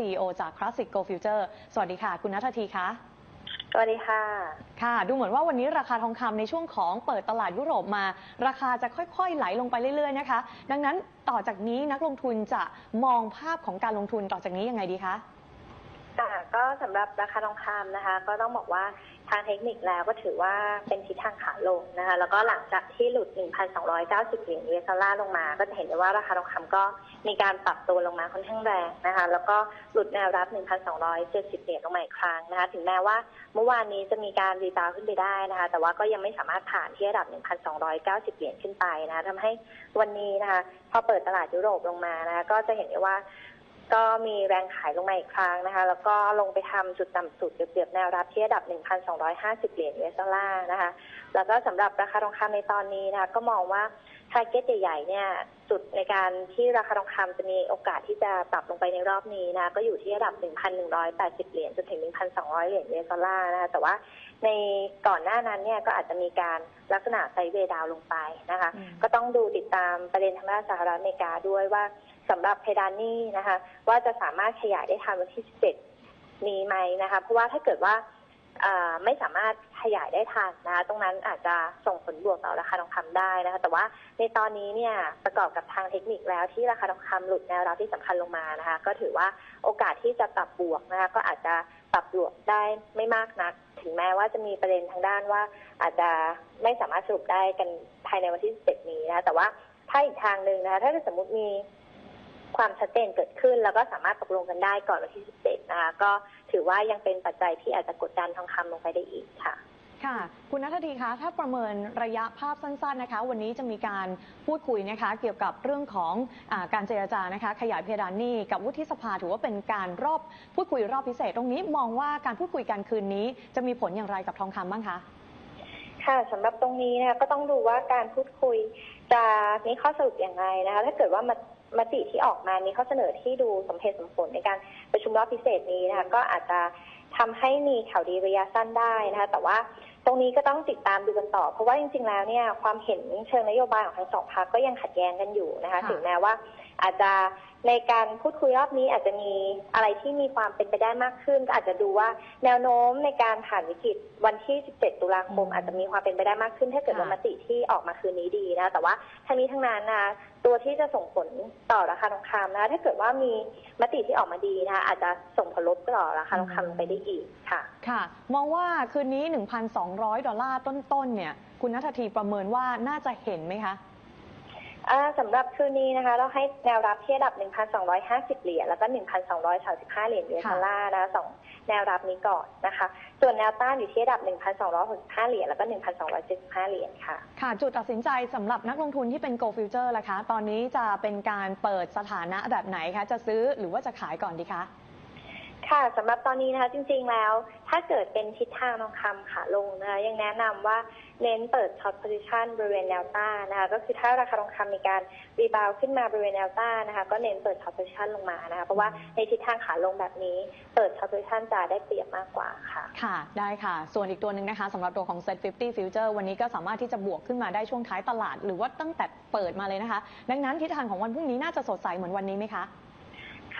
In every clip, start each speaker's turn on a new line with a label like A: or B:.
A: CEO จาก Classic Go Future สวัสดีค่ะ คุณนัททีคะ
B: สวัสดีค่ะ
A: ค่ะ ดูเหมือนว่าวันนี้ราคาทองคำในช่วงของเปิดตลาดยุโรปมา ราคาจะค่อยๆไหลลงไปเรื่อยๆนะคะ ดังนั้นต่อจากนี้นักลงทุนจะมองภาพของการลงทุนต่อจากนี้ยังไงดีคะ
B: ค่ะก็สำหรับราคาทองคำนะคะ ก็ต้องบอกว่า ทางเทคนิคแล้วก็ถือว่าเป็นทิศทางขาลงนะคะ แล้วก็หลังจากที่หลุด 1,290 เหรียญ US ดอลลาร์ลงมา ก็จะเห็นได้ว่าราคาทองคำก็มีการปรับตัวลงมาค่อนข้างแรงนะคะ แล้วก็หลุดแนวรับ 1,270 เหรียญลงมาอีกครั้งนะคะ ถึงแม้ว่าเมื่อวานนี้จะมีการรีบาวขึ้นไปได้นะคะ แต่ว่าก็ยังไม่สามารถผ่านที่ระดับ 1,290 เหรียญขึ้นไปนะคะทำให้วันนี้นะคะ พอเปิดตลาดยุโรปลงมานะคะ ก็จะเห็นได้ว่า ก็มีแรงขายลงมาอีกครั้งนะคะ แล้วก็ลงไปทำจุดต่ำสุดเกือบๆแนวรับที่ระดับ 1,250 เหรียญ US ดอลลาร์นะคะ แล้วก็สำหรับราคาทองคำในตอนนี้นะคะ ก็มองว่าทาร์เก็ตใหญ่ๆเนี่ยจุดในการที่ราคาทองคำจะมีโอกาสที่จะปรับลงไปในรอบนี้นะ ก็อยู่ที่ระดับ 1,180 เหรียญจนถึง 1,200 เหรียญ US ดอลลาร์นะคะ แต่ว่าในก่อนหน้านั้นเนี่ยก็อาจจะมีการลักษณะไซเวดาวลงไปนะคะ ก็ต้องดูติดตามประเด็นทางด้านสหรัฐอเมริกาด้วยว่า สำหรับเพดานหนี้นะคะ ว่าจะสามารถขยายได้ทันวันที่ 17นี้ไหมนะคะ เพราะว่าถ้าเกิดว่าไม่สามารถขยายได้ทันนะคะ ตรงนั้นอาจจะส่งผลบวกต่อราคาทองคำได้นะคะ แต่ว่าในตอนนี้เนี่ยประกอบกับทางเทคนิคแล้วที่ราคาทองคำหลุดแนวรับที่สำคัญลงมานะคะ ก็ถือว่าโอกาสที่จะปรับบวกนะคะ ก็อาจจะปรับบวกได้ไม่มากนัก ถึงแม้ว่าจะมีประเด็นทางด้านว่า อาจจะไม่สามารถสรุปได้กันภายในวันที่ 17 นี้นะคะแต่ว่าถ้าอีกทางหนึ่งนะคะ ถ้าสมมติมี ความชัดเจนเกิดขึ้น แล้วก็สามารถตกลงกันได้ก่อนวันที่ 17 นะคะ ก็ถือว่ายังเป็นปัจจัยที่อาจจะกดดันทองคำลงไปได้อีกค่ะ
A: ค่ะ คุณนัททีคะถ้าประเมินระยะภาพสั้นๆนะคะ วันนี้จะมีการพูดคุยนะคะ เกี่ยวกับเรื่องของอาการเจรจานะคะ ขยายเพดานหนี้กับวุฒิสภาถือว่าเป็นการรอบพูดคุยรอบพิเศษ ตรงนี้มองว่าการพูดคุยกันคืนนี้ จะมีผลอย่างไรกับทองคำบ้างคะ
B: ค่ะสำหรับตรงนี้นะคะก็ต้องดูว่าการพูดคุยจะมีข้อสรุปอย่างไรนะคะ ถ้าเกิดว่าม มติที่ออกมามีข้อเสนอที่ดูสมเหตุสมผลในการประชุมรอบพิเศษนี้นะคะก็อาจจะทำให้มีข่าวดีระยะสั้นได้นะคะแต่ว่าตรงนี้ก็ต้องติดตามดูกันต่อ เพราะว่าจริงๆแล้วเนี่ยความเห็นเชิงนโยบายของทั้งสองพรรคก็ยังขัดแย้งกันอยู่นะคะ
A: ค่ะ
B: ถึงแม้ว่าอาจจะในการพูดคุยรอบนี้อาจจะมีอะไรที่มีความเป็นไปได้มากขึ้น ก็อาจจะดูว่าแนวโน้มในการผ่านวิกฤตวันที่ 17 ตุลาคม อาจจะมีความเป็นไปได้มากขึ้น ถ้าเกิดว่ามติที่ออกมาคืนนี้ดีนะ แต่ว่าทั้งนี้ทั้งนั้นนะตัวที่จะส่งผลต่อราคาทองคำนะถ้าเกิดว่ามีมติที่ออกมาดีนะคะอาจจะส่งผลลบต่อราคาทองคำลงไปได้อีกค่ะ
A: ค่ะ มองว่าคืนนี้ 1,200ดอลลาร์ต้นๆเนี่ยคุณนัททีประเมินว่าน่าจะเห็นไหมคะ
B: อ่าสำหรับคืนนี้นะคะ เราให้แนวรับที่ระดับ 1,250 เหรียญแล้วก็ 1,235 เหรียญ US
A: ค่ะ
B: ดอลลาร์นะคะสองแนวรับนี้ก่อนนะคะ ส่วนแนวต้านอยู่ที่ระดับ 1,265 เหรียญแล้วก็ 1,275 เหรียญค่ะ
A: ค่ะจุดตัดสินใจสำหรับนักลงทุนที่เป็น Go Future ล่ะคะ ตอนนี้จะเป็นการเปิดสถานะแบบไหนคะ จะซื้อหรือว่าจะขายก่อนดีคะ
B: ค่ะสำหรับตอนนี้นะคะจริงๆแล้ว ถ้าเกิดเป็นทิศทางทองคำขาลงนะคะยังแนะนำว่าเน้นเปิดช็อตโพซิชันบริเวณแนวต้านนะคะก็คือถ้าราคาทองคำมีการรีบาวขึ้นมาบริเวณแนวต้านนะคะก็เน้นเปิดช็อตโพซิชันลงมานะคะเพราะว่าในทิศทางขาลงแบบนี้ เปิดช็อตโพซิชันจะได้เปรียบมากกว่าค่ะ
A: ค่ะ ได้ค่ะ ส่วนอีกตัวหนึ่งนะคะสำหรับตัวของ Set 50 Future วันนี้ก็สามารถที่จะบวกขึ้นมาได้ช่วงท้ายตลาด หรือว่าตั้งแต่เปิดมาเลยนะคะ ดังนั้นทิศทางของวันพรุ่งนี้น่าจะสดใสเหมือนวันนี้ไหมคะ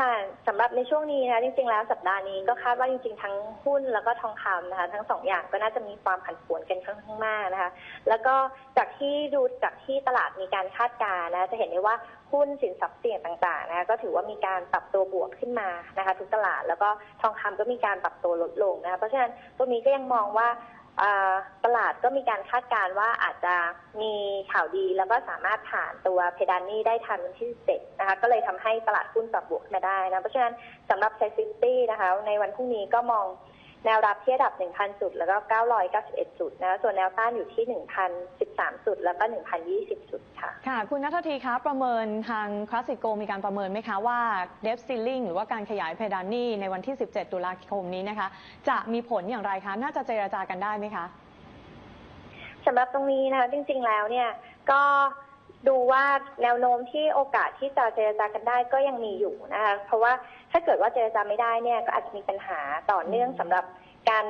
B: ค่ะสำหรับในช่วงนี้นะคะจริงๆแล้วสัปดาห์นี้ก็คาดว่าจริงๆทั้งหุ้นแล้วก็ทองคำนะคะ ทั้งสองอย่างก็น่าจะมีความผันผวนกันค่อนข้างมากนะคะ แล้วก็จากที่ดูจากที่ตลาดมีการคาดการณ์นะจะเห็นได้ว่าหุ้นสินทรัพย์เสี่ยงต่างๆนะคะก็ถือว่ามีการปรับตัวบวกขึ้นมานะคะ ทุกตลาดแล้วก็ทองคำก็มีการปรับตัวลดลงนะคะเพราะฉะนั้นตัวนี้ก็ยังมองว่า ตลาดก็มีการคาดการณ์ว่าอาจจะมีข่าวดีแล้วก็สามารถผ่านตัวเพดานนี้ได้ทันวันที่7นะคะก็เลยทำให้ตลาดหุ้นปรับบวกขึ้นมาได้นะเพราะฉะนั้นสำหรับเซซิตี้นะคะในวันพรุ่งนี้ก็มอง แนวรับที่ระดับ 1,000 จุด แล้วก็ 991 จุดนะส่วนแนวต้านอยู่ที่ 1,013 จุด แล้วก็ 1,020 จุดค่ะ
A: ค่ะ คุณนัททีคะประเมินทางคลาสสิโกมีการประเมินไหมคะว่า d e b ceiling หรือว่าการขยายเพดานหนี้ในวันที่ 17 ตุลาคมนี้นะคะ จะมีผลอย่างไรคะ น่าจะเจรจากันได้ไหมคะ
B: สำหรับตรงนี้นะคะจริงๆแล้วเนี่ยก็ ดูว่าแนวโน้มที่โอกาสที่จะเจรจากันได้ก็ยังมีอยู่นะคะเพราะว่าถ้าเกิดว่าเจรจาไม่ได้เนี่ยก็อาจจะมีปัญหาต่อเนื่องสำหรับการ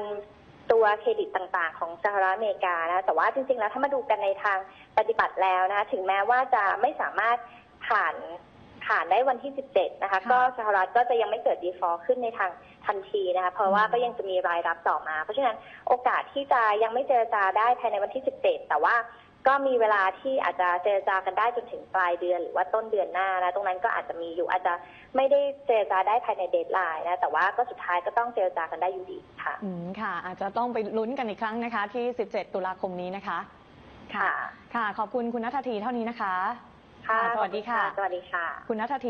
B: ตัวเครดิตต่างๆ ของสหรัฐอเมริกานะแต่ว่าจริงๆแล้วถ้ามาดูกันในทางปฏิบัติแล้วนะคะถึงแม้ว่าจะไม่สามารถผ่านผ่านได้วันที่ 17 นะคะ
A: ค่ะ
B: ก็สหรัฐก็จะยังไม่เกิด default ขึ้นในทางทันทีนะคะ เพราะว่า
A: อืม
B: ก็ยังจะมีรายรับต่อมา เพราะฉะนั้นโอกาสที่จะยังไม่เจรจาได้ภายในวันที่ 17 แต่ว่า ก็มีเวลาที่อาจจะเจรจากันได้จนถึงปลายเดือน หรือว่าต้นเดือนหน้านะตรงนั้นก็อาจจะมีอยู่อาจจะไม่ได้เจรจาได้ภายในเดทไลน์นะแต่ว่าก็สุดท้ายก็ต้องเจรจากันได้อยู่ดีค่ะ
A: อืมค่ะ อาจจะต้องไปลุ้นกันอีกครั้งนะคะ ที่ 17 ตุลาคมนี้นะคะ
B: ค่ะ
A: ค่ะ ขอบคุณคุณนัททีเท่านี้นะคะ
B: ค่ะ
A: สวัสดีค่ะ
B: สวัสดีค่ะ
A: คุณนัทที